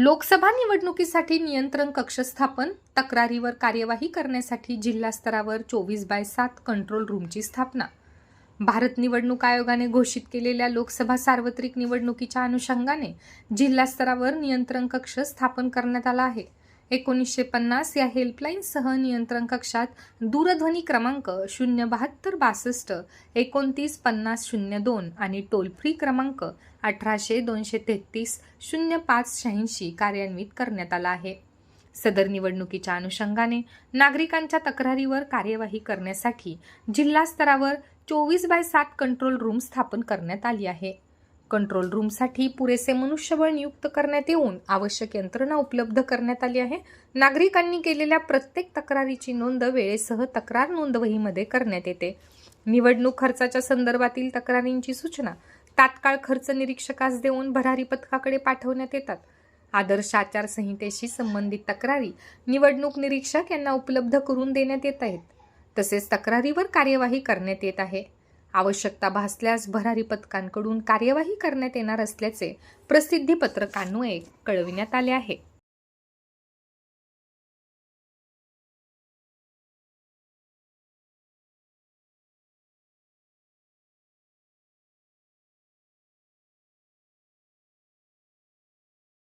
लोकसभा निवडणुकीसाठी नियंत्रण कक्ष स्थापन तक्रारीवर कार्यवाही करण्यासाठी जिल्हा स्तरावर चोवीस बाय सात कंट्रोल रूमची स्थापना. भारत निवडणूक आयोगाने घोषित केलेल्या लोकसभा सार्वत्रिक निवडणुकीच्या अनुषंगाने जिल्हा स्तरावर नियंत्रण कक्ष स्थापन करण्यात आला आहे. एकोणीसशे पन्नास या हेल्पलाईनसह नियंत्रण कक्षात दूरध्वनी क्रमांक शून्य बहात्तर बासष्ट एकोणतीस पन्नास शून्य दोन आणि टोल फ्री क्रमांक अठराशे दोनशे तेहतीस शून्य पाच शहाऐंशी कार्यान्वित करण्यात आला आहे. सदर निवडणुकीच्या अनुषंगाने नागरिकांच्या तक्रारीवर कार्यवाही करण्यासाठी जिल्हा स्तरावर चोवीस बाय सात कंट्रोल रूम स्थापन करण्यात आली आहे. कंट्रोल रूमसाठी पुरेसे मनुष्यबळ नियुक्त करण्यात येऊन आवश्यक यंत्रणा उपलब्ध करण्यात आली आहे. नागरिकांनी केलेल्या प्रत्येक तक्रारीची नोंद वेळेसह तक्रार नोंदवहीमध्ये करण्यात येते. निवडणूक खर्चाच्या संदर्भातील तक्रारींची सूचना तात्काळ खर्च निरीक्षकास देऊन भरारी पथकाकडे पाठवण्यात येतात. आदर्श आचारसंहितेशी संबंधित तक्रारी निवडणूक निरीक्षक यांना उपलब्ध करून देण्यात येत आहेत. तसेच तक्रारीवर कार्यवाही करण्यात येत आहे. आवश्यकता भासल्यास भरारी पथकांकडून कार्यवाही करण्यात येणार असल्याचे प्रसिद्धी पत्रकान्वये कळविण्यात आले आहे.